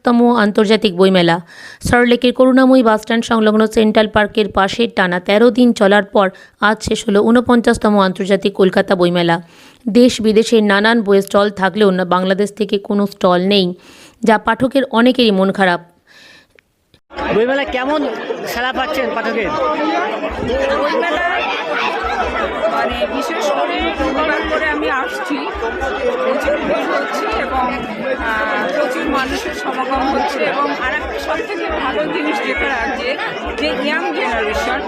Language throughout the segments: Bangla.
ঊনপঞ্চাশতম আন্তর্জাতিক বইমেলা। সরলেকের করুণাময়ী বাসস্ট্যান্ড সংলগ্ন সেন্ট্রাল পার্কের পাশে টানা তেরো দিন চলার পর আজ শেষ হলো ঊনপঞ্চাশতম আন্তর্জাতিক কলকাতা বইমেলা। দেশ বিদেশের নানান বইয়ের স্টল থাকলেও বাংলাদেশ থেকে কোনো স্টল নেই, যা পাঠকের অনেকেরই মন খারাপ। বইমেলা কেমন খেলা পাচ্ছেন পাঠকের? মানে বিশেষ করে দুবার করে আমি আসছি। প্রচুর ভিড় হচ্ছে এবং প্রচুর মানুষের সমাগম হচ্ছে এবং আর একটা সব থেকে ভালো জিনিস যেটা লাগছে যে ইয়াং জেনারেশন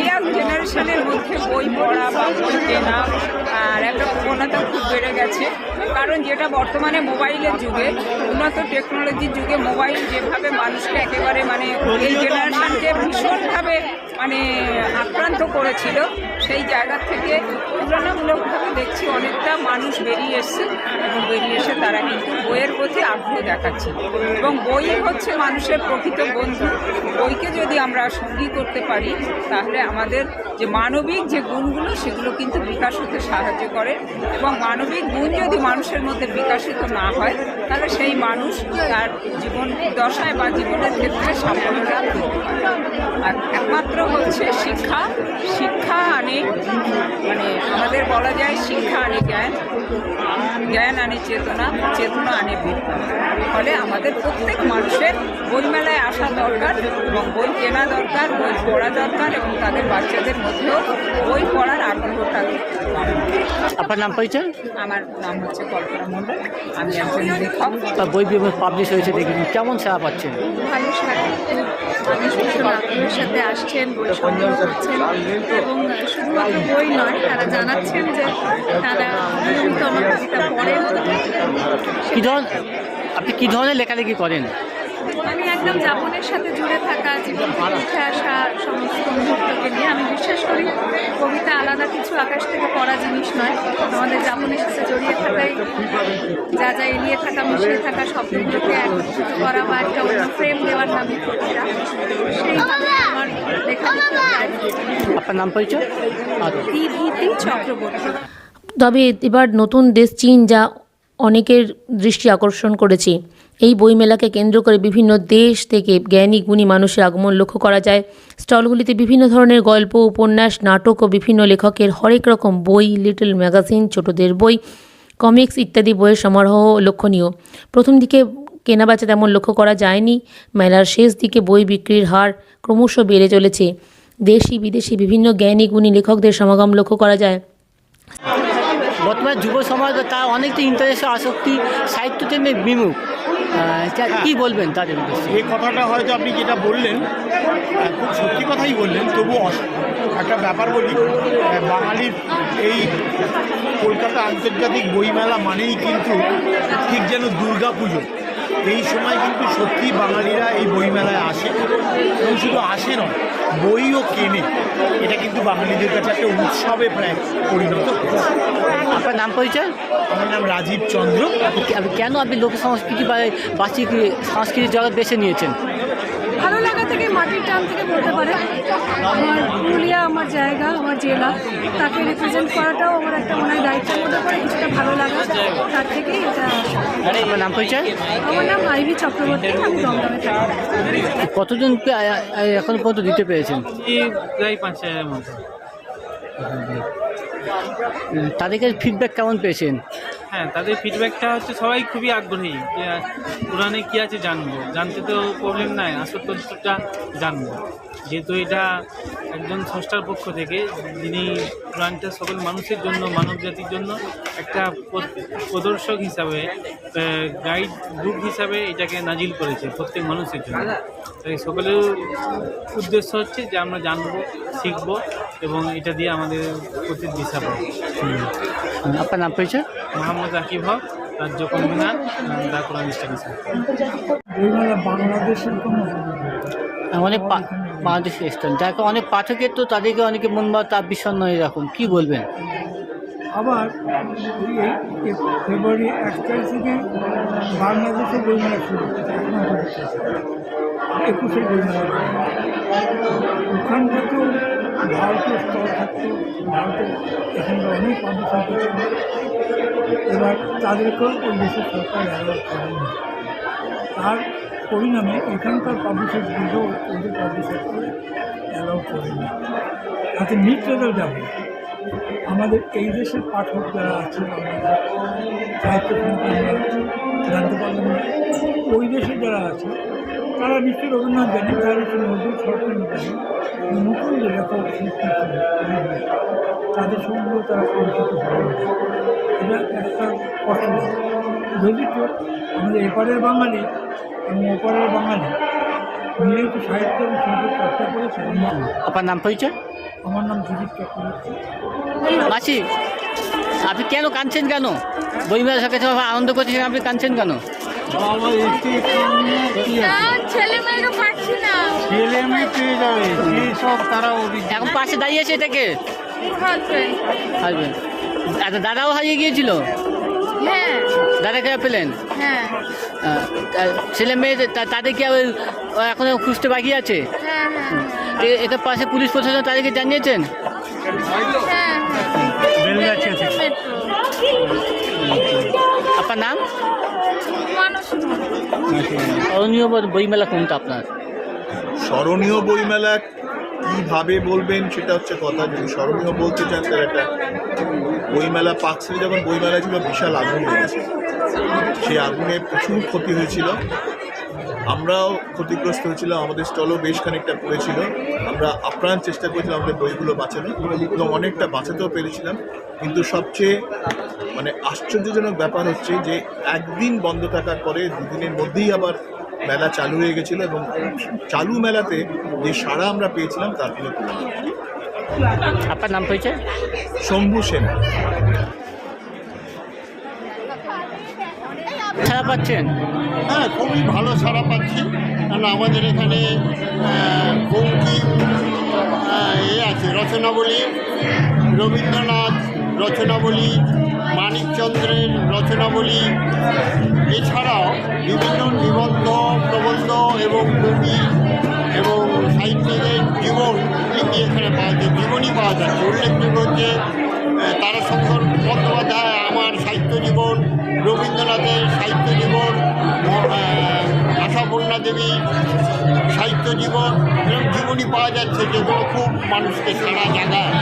ইয়াং জেনারেশনের মধ্যে বই পড়া বা বই কেনা আর একটা প্রবণতা খুব বেড়ে গেছে। কারণ যেটা বর্তমানে মোবাইলের যুগে, উন্নত টেকনোলজির যুগে মোবাইল যেভাবে মানুষকে একেবারে মানে এই জেনারেশনকে ভীষণভাবে মানে আক্রান্ত করেছিল, সেই জায়গা থেকে তুলনামূলকভাবে দেখছি অনেকটা মানুষ বেরিয়ে এসছে এবং বেরিয়ে এসে তারা কিন্তু বইয়ের প্রতি আগ্রহ দেখাচ্ছে। এবং বই হচ্ছে মানুষের প্রকৃত বন্ধু। বইকে যদি আমরা সঙ্গী করতে পারি, তাহলে আমাদের যে মানবিক যে গুণগুলো, সেগুলো কিন্তু বিকাশ হতে সাহায্য করে। এবং মানবিক গুণ যদি মানুষের মধ্যে বিকাশিত না হয়, তাহলে সেই মানুষ তার জীবন দশায় বা জীবনের ক্ষেত্রে সাফল্য লাভ আর একমাত্র হচ্ছে শিক্ষা। শিক্ষা আনে মানে আমাদের বলা যায় শিক্ষা আনে জ্ঞান। জ্ঞান আনে চেতনা চেতনা আনে বিজ্ঞান ফলে আমাদের প্রত্যেক মানুষের বইমেলায় আসা দরকার এবং বই কেনা দরকার বই পড়া দরকার এবং তাদের বাচ্চাদের মধ্যেও বই পড়ার আগ্রহটাকে। আপনার নাম পরিচয়? আমার নাম হচ্ছে কল্পনা মণ্ডল। আমি একজন লেখক। বই পাবলিশ হয়েছে দেখি কেমন সাড়া পাচ্ছেন? ভালো মানুষ ভীষণ আগ্রহের সাথে আসছেন বই সংগ্রহ করছেন। এবং শুধুমাত্র বই নয় তারা জানাচ্ছেন যে তারা নিয়মিত আমার কবিতা পড়েন। কী ধরনের আপনি কি ধরনের লেখালেখি করেন? আমি একদম যাপনের সাথে জুড়ে থাকা জীবন থেকে উঠে আসা সমস্ত মুহূর্তকে নিয়ে আমি বিশ্বাস করি কবিতা আলাদা কিছু আকাশ থেকে পড়া জিনিস নয়। আমাদের যাপনের সাথে জড়িয়ে থাকাই যা যা এড়িয়ে থাকা মিশিয়ে থাকা শব্দগুলোকে একত্রিত করা বা একটা অন্য ফ্রেম দেওয়ার নামই কবিতা সেইভাবে আমার যায় আপনার নাম পরিচয়? চক্রবর্তী। তবে এবার নতুন দেশ চীন যা অনেকের দৃষ্টি আকর্ষণ করেছে। এই বইমেলাকে কেন্দ্র করে বিভিন্ন দেশ থেকে জ্ঞানী, গুণী মানুষের আগমন লক্ষ্য করা যায়। স্টলগুলিতে বিভিন্ন ধরনের গল্প, উপন্যাস, নাটক ও বিভিন্ন লেখকের হরেক রকম বই, লিটল ম্যাগাজিন, ছোটদের বই, কমিক্স ইত্যাদি বইয়ের সমারোহ লক্ষণীয়। প্রথম দিকে কেনাবেচা তেমন লক্ষ্য করা যায়নি। মেলার শেষ দিকে বই বিক্রির হার ক্রমশ বেড়ে চলেছে। দেশি, বিদেশি বিভিন্ন জ্ঞানী, গুণী লেখকদের সমাগম লক্ষ্য করা যায়। বর্তমানে যুব সমাজ তার অনেকটা ইন্টারেস্ট আসক্তি, সাহিত্যতে বিমুখ। তা- কী বলবেন তাদের উদ্দেশ্যে? এই কথাটা হয়তো আপনি যেটা বললেন খুব সত্যি কথাই বললেন তবু একটা ব্যাপার বলি বাঙালির এই কলকাতা আন্তর্জাতিক বইমেলা মানেই কিন্তু ঠিক যেন দুর্গা পুজো এই সময় কিন্তু সত্যি বাঙালিরা এই বইমেলায় আসে এবং শুধু আসে নয় বইও কেনে। এটা কিন্তু বাঙালিদের কাছে একটা উৎসবে প্রায় পরিণত হয়েছে। আপনার নাম পরিচয়? আমার নাম রাজীব চন্দ্র। কেন আপনি লোক সংস্কৃতি বা বাচিক সংস্কৃতির জগৎ বেছে নিয়েছেন? ভালো লাগা থেকে টান থেকে বলতে পারে আমার পুরুলিয়া আমার জায়গা আমার জেলা তাকে রিপ্রেজেন্ট করাটাও আমার একটা মনে হয় দায়িত্বের মধ্যে পড়ে কিছুটা ভালো লাগা তার থেকেই এটা আসা। আপনার নাম পরিচয়? আমার নাম আইভি চক্রবর্তী আমি দমদমে থাকি। কতজন এখন পর্যন্ত দিতে পেরেছেন? প্রায় পাঁচ হাজারের মতো। তাদেরকে ফিডব্যাক কেমন পেয়েছেন? হ্যাঁ তাদের ফিডব্যাকটা হচ্ছে সবাই খুবই আগ্রহী যে পুরাণে কী আছে জানব। জানতে তো প্রবলেম নাই আসল তথ্যটা জানব। যেহেতু এটা একজন স্রষ্টার পক্ষ থেকে, যিনি পুরাণটা সকল মানুষের জন্য, মানব জাতির জন্য একটা প্রদর্শক হিসাবে গাইড বুক হিসাবে এটাকে নাজিল করেছে প্রত্যেক মানুষের জন্য। তাই সকলের উদ্দেশ্য হচ্ছে যে আমরা জানব, শিখব এবং এটা দিয়ে আমাদের প্রতি দিশা পাবো। আপনার নাম পরিচয়? মোহাম্মদ আকিব হক রাজ্য কনভেনার দা কোরআন স্টাডিজ অনেক পা- বাংলাদেশি স্থান যাকে অনেক পাঠকের তো তাদেরকে অনেকে মন বা তার বিষণ্ণ এরকম কী বলবেন? আবার ফেব্রুয়ারি এক তারিখ থেকে বাংলাদেশে বইমেলা শুরু হচ্ছে। একুশে বইমেলা। ওখান থেকেও ভারতীয় স্তর থাকতো ভারতের এখানকার অনেক পাবলিশার ছিল এবার তাদেরকেও ওই দেশের সরকার অ্যালাউ করেনি তার পরিণামে এখানকার পাবলিশারগুলো ওদের পাবলিশারকে অ্যালাউ করেনি তাতে নিট রেজাল্ট যাবে আমাদের এই দেশের পাঠক যারা আছে আমাদের সাহিত্য জানতে পারলাম না, ওই দেশে যারা আছে, তারা নিশ্চয়ই রবীন্দ্রনাথ জানে তারা নিশ্চয়ই নজরুল সরকার জানে নতুন যে লেখক শিল্পী তাদের সঙ্গেও তারা পরিচিত হবে এটা একটা কষ্ট। যদি তো আমাদের এপারের বাঙালি এবং ওপারের বাঙালি। মিলেই তো সাহিত্য এবং শিল্পের চর্চা করেছে আপনার নাম পরিচয়? আমার নাম দিলীপ চক্রবর্তী। মাসি আপনি কেন কাঁদছেন কেন? বইমেলা সবাই আনন্দ করছেন আপনি কাঁদছেন কেন? এখন পাশে দাঁড়িয়েছে এটাকে? আচ্ছা দাদাও হারিয়ে গিয়েছিল? হ্যাঁ। দাদাকে পেলেন? হ্যাঁ। ছেলে মেয়ে তাদের কি আবার এখনও খুঁজতে বাকি আছে? হ্যাঁ হ্যাঁ এ- এটার পাশে পুলিশ প্রশাসন তাদেরকে জানিয়েছেন? হ্যাঁ। অরণীয় বইমেলা কোনটা আপনার? স্মরণীয় বইমেলা কীভাবে বলবেন সেটা হচ্ছে কথা, যদি স্মরণীয় বলতে চান তার একটা বইমেলা পাকসে যখন বইমেলা ছিল বিশাল আগুন লেগেছে। সেই আগুনে প্রচুর ক্ষতি হয়েছিল। আমরাও ক্ষতিগ্রস্ত হয়েছিলাম, আমাদের স্টলও বেশ খানিকটা পড়েছিল। আমরা আপ্রাণ চেষ্টা করেছিলাম আমাদের বইগুলো বাঁচানো এবং অনেকটা বাঁচাতেও পেরেছিলাম। কিন্তু সবচেয়ে মানে আশ্চর্যজনক ব্যাপার হচ্ছে যে একদিন বন্ধ থাকার পরে দুদিনের মধ্যেই আবার মেলা চালু হয়ে গেছিল এবং চালু মেলাতে যে সাড়া আমরা পেয়েছিলাম তার কোনো তুলনা আপনার নাম পরিচয় শম্ভু সেন। ছাড়া পাচ্ছেন? হ্যাঁ খুবই ভালো সাড়া পাচ্ছি। কারণ আমাদের এখানে বঙ্কিম এ আছে রচনাবলী রবীন্দ্রনাথ রচনাবলী মানিকচন্দ্রের রচনাবলী। এছাড়াও বিভিন্ন নিবন্ধ, প্রবন্ধ এবং কবি এবং সাহিত্যিকের জীবন লিপি এখানে পাওয়া যায় জীবনী পাওয়া যাচ্ছে উল্লেখযোগ্য হচ্ছে তারাশঙ্কর বন্দ্যোপাধ্যায় আমার সাহিত্য জীবন, রবীন্দ্রনাথের সাহিত্য জীবন আশাপূর্ণা দেবী সাহিত্য জীবন, এরকম জীবনী পাওয়া যাচ্ছে যেগুলো খুব মানুষকে সারা জাগায়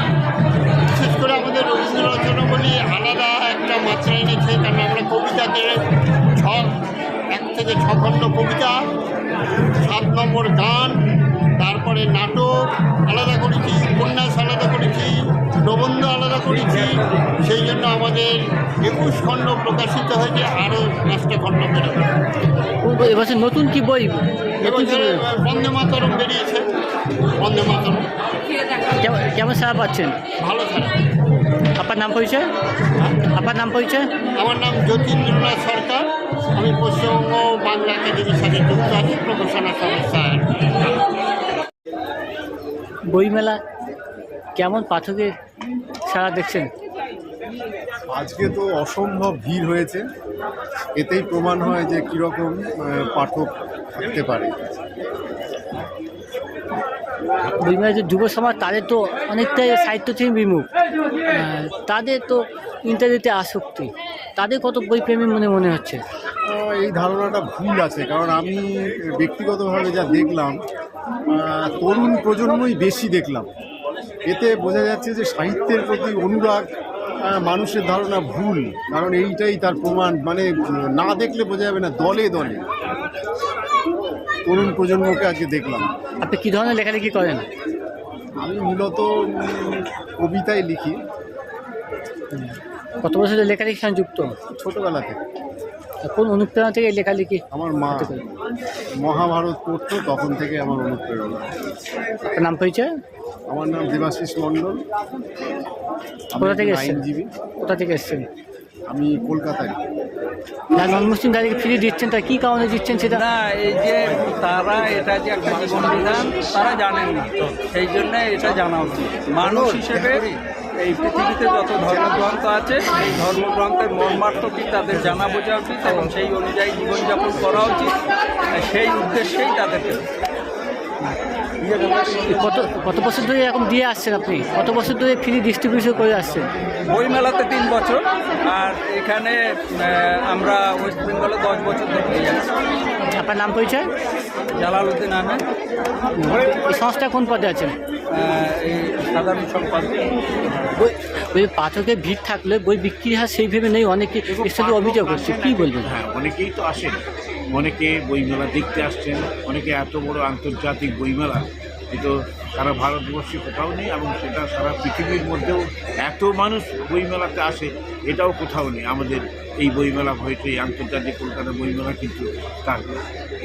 বিশেষ করে আমাদের রবীন্দ্র রচনাবলী আলাদা একটা মাত্রা এনেছে কারণ আমরা কবিতাকে ছ এক থেকে ছ খণ্ড কবিতা সাত নম্বর গান তারপরে নাটক আলাদা করেছি উপন্যাস আলাদা করেছি প্রবন্ধ আলাদা করেছি সেই জন্য আমাদের একুশ খণ্ড প্রকাশিত হয়েছে আরও পাঁচটা খণ্ড বেরোবে এবছর নতুন কি বই? নতুন কি এবছরে? বন্দে মাতরম বেরিয়েছে বন্দে মাতরম। কেমন- কেমন সাড়া পাচ্ছেন? ভালো থাকে আপনার নাম পরিচয়? আপনার নাম পরিচয়? আমার নাম জ্যোতিন্দ্রনাথ সরকার। আমি পশ্চিমবঙ্গ বাংলা একাডেমির সাথে যুক্ত আছি প্রকাশনা সংস্থায় বইমেলা কেমন পাঠকের সাড়া দেখছেন? আজকে তো অসম্ভব ভিড় হয়েছে। এতেই প্রমাণ হয় যে কীরকম পাঠক থাকতে পারে। বইমেলা যে যুব সমাজ, তাদের তো অনেকটাই সাহিত্য থেকে বিমুখ। তাদের তো ইন্টারনেটে আসক্তি। তাদের কত বইপ্রেমী মনে মনে হচ্ছে? এই ধারণাটা ভুল আছে, কারণ আমি ব্যক্তিগতভাবে যা দেখলাম তরুণ প্রজন্মই বেশি দেখলাম। এতে বোঝা যাচ্ছে যে সাহিত্যের প্রতি অনুরাগ মানুষের ধারণা ভুল, কারণ এইটাই তার প্রমাণ। মানে না দেখলে বোঝা যাবে না, দলে দলে। তরুণ প্রজন্মকে আজকে দেখলাম। আপনি কী ধরনের লেখালেখি করেন? আমি মূলত কবিতায় লিখি। কত বছরের লেখালেখির সঙ্গে যুক্ত? ছোটবেলা থেকে। কোন অনুপ্রেরণা থেকে লেখালেখি আমার মা মহাভারত পড়তো তখন থেকে আমার অনুপ্রেরণা। আপনার নাম পরিচয়? আমার নাম দেবাশিস মণ্ডল। কোথা থেকে এসেছেন? আইনজীবী। কোথা থেকে এসছেন? আমি কলকাতায়। যারা নন তাদেরকে ফ্রি দিচ্ছেন তা কী কারণে দিচ্ছেন সেটা? না এই যে তারা এটা যে একটা জীবন বিধান তারা জানেন না। সেই জন্য এটা জানা উচিত মানুষ হিসেবে এই পৃথিবীতে যত ধর্মগ্রন্থ আছে এই ধর্মগ্রন্থের মর্মার্থ কি তাদের জানা বোঝা উচিত এবং সেই অনুযায়ী জীবনযাপন করা উচিত? সেই উদ্দেশ্যেই তাদেরকে কত কত বছর ধরে এরকম দিয়ে আসছেন আপনি? কত বছর ধরে ফ্রি ডিস্ট্রিবিউশন করে আসছেন? বইমেলাতে তিন বছর আর এখানে আমরা ওয়েস্ট বেঙ্গলে দশ বছর ধরে আপনার নাম পরিচয়? জালালউদ্দিন আহমেদ। এই সংস্থা কোন পদে আছেন? সাধারণ সম্পাদক। বই ওই পাঠকের ভিড় থাকলে বই বিক্রি হয় সেইভাবে নেই অনেকে এর সাথে অভিযোগ করছে। কী বলবেন? হ্যাঁ অনেকেই তো আসেন। অনেকে বইমেলা দেখতে আসছেন, অনেকে এত বড় আন্তর্জাতিক বইমেলা কিন্তু সারা ভারতবর্ষে কোথাও নেই এবং সেটা সারা পৃথিবীর মধ্যেও এত মানুষ বইমেলাতে আসে, এটাও কোথাও নেই। আমাদের এই বইমেলা হয়তো এই আন্তর্জাতিক কলকাতা বইমেলা কিন্তু তার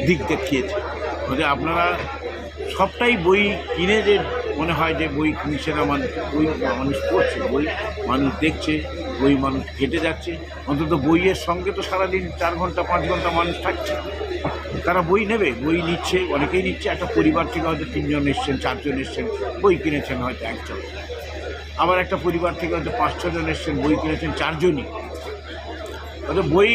দিক দেখিয়েছে। ফলে আপনারা সবটাই বই কিনে যে মনে হয় যে বই কিনছে না মানুষ বই মানুষ পড়ছে, বই মানুষ দেখছে বই মানুষ হেঁটে যাচ্ছে। অন্তত বইয়ের সঙ্গে তো সারাদিন চার ঘণ্টা, পাঁচ ঘণ্টা মানুষ থাকছে। তারা বই নেবে, বই নিচ্ছে, অনেকেই নিচ্ছে। একটা পরিবার থেকে হয়তো তিনজন এসছেন, চারজন এসছেন, বই কিনেছেন হয়তো একজন। আবার একটা পরিবার থেকে হয়তো পাঁচ, ছজন এসছেন, বই কিনেছেন চারজনই। হয়তো বই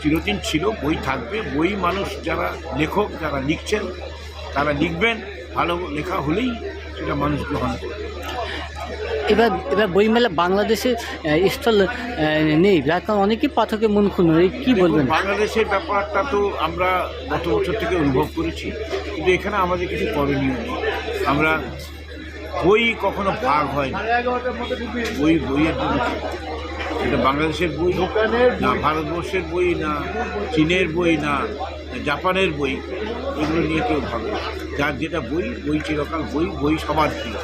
চিরদিন ছিল, বই থাকবে। বই মানুষ যারা লেখক, যারা লিখছেন, তারা লিখবেন। ভালো লেখা হলেই সেটা মানুষ গ্রহণ করবে। এবার এবার বইমেলা বাংলাদেশে স্থল নেই। যার কারণে অনেকেই পাঠকের মন খুন এই কী বলবেন? বাংলাদেশের ব্যাপারটা তো আমরা গত বছর থেকে অনুভব করেছি। কিন্তু এখানে আমাদের কিছু করণীয় নেই। আমরা বই কখনো ভাগ হয় না। বই বইয়ের জন্য এটা বাংলাদেশের বই না ভারতবর্ষের বই না চীনের বই না জাপানের বই। এগুলো নিয়ে কেউ ভাবে। যার যেটা বই বই চিরকাল বই বই সবার প্রিয়।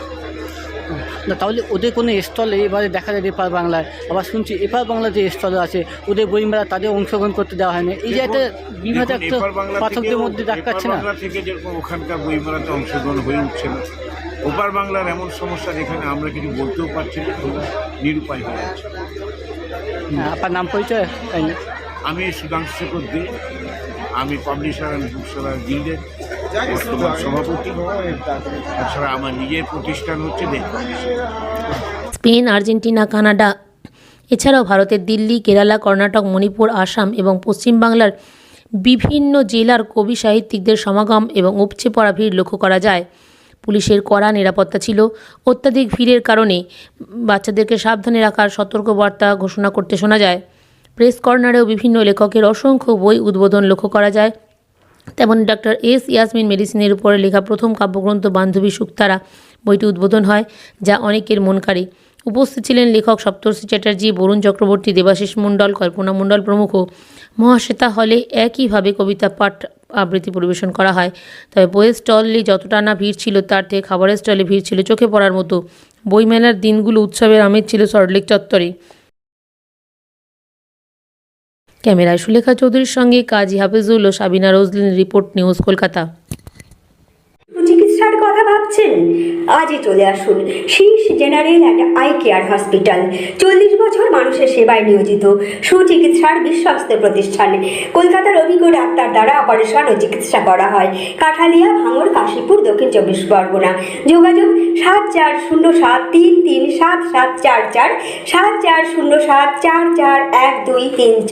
না তাহলে ওদের কোনো স্টল এবারে দেখা যায় এপার বাংলায়। আবার শুনছি এপার বাংলা যে স্থল আছে ওদের বইমেলা তাদের অংশগ্রহণ করতে দেওয়া হয় না এই যে একটা বিভাগ একটা পাঠকদের মধ্যে দেখাচ্ছে না। থেকে যেরকম ওখানকার বইমেলাতে অংশগ্রহণ হয়ে উঠছে না ওপার বাংলার এমন সমস্যা যেখানে আমরা কিছু বলতেও পারছি না নিরুপায় হয়ে যাচ্ছে হ্যাঁ, আপনার নাম পরিচয়? তাই না? আমি সুধাংশু দে আমি পাবলিশার অ্যান্ড বুকসেলার গিল্ডের বর্তমান সভাপতি তাছাড়া আমার নিজের প্রতিষ্ঠান হচ্ছে স্পেন আর্জেন্টিনা কানাডা এছাড়াও ভারতের দিল্লি কেরালা কর্ণাটক মণিপুর আসাম এবং পশ্চিমবাংলার বিভিন্ন জেলার কবি সাহিত্যিকদের সমাগম এবং উপচে পড়া ভিড় লক্ষ্য করা যায়। পুলিশের কড়া নিরাপত্তা ছিল। অত্যাধিক ভিড়ের কারণে বাচ্চাদেরকে সাবধানে রাখার সতর্কবার্তা ঘোষণা করতে শোনা যায়। প্রেস কর্নারেও বিভিন্ন লেখকের অসংখ্য বই উদ্বোধন লক্ষ্য করা যায়। তেমন ডক্টর এস ইয়াসমিন মেডিসিনের উপরে লেখা প্রথম কাব্যগ্রন্থ বান্ধবী সুক্তারা বইটি উদ্বোধন হয়, যা অনেকের মনকারী উপস্থিত ছিলেন লেখক সপ্তর্ষি চ্যাটার্জি, বরুণ চক্রবর্তী, দেবাশিস মণ্ডল, কল্পনা মণ্ডল প্রমুখ। মহাশ্বেতা হলে একইভাবে কবিতা পাঠ আবৃত্তি পরিবেশন করা হয়। তবে বইয়ের স্টলে যতটা না ভিড় ছিল, তার থেকে খাবারের স্টলে ভিড় ছিল চোখে পড়ার মতো। বইমেলার দিনগুলো উৎসবের আমেজ ছিল সল্টলেক চত্বরে। ক্যামেরায় সুলেখা চৌধুরীর সঙ্গে কাজী হাফিজুল ও সাবিনা রোজলিন রিপোর্ট নিউজ কলকাতা। চিকিৎসার কথা ভাবছেন? আজই চলে আসুন। Shirsha general and eye care hospital. চল্লিশ বছর মানুষের সেবায় নিয়োজিত। সুচিকিৎসার বিশ্বস্ত প্রতিষ্ঠান। কলকাতার অভিজ্ঞ ডাক্তার দ্বারা অপারেশন ও চিকিৎসা করা হয়। কাঠালিয়া, ভাঙড়, কাশীপুর, দক্ষিণ চব্বিশ পরগনা। যোগাযোগ সাত চার শূন্য সাত তিন তিন সাত সাত চার চার, সাত চার শূন্য সাত চার চার এক দুই তিন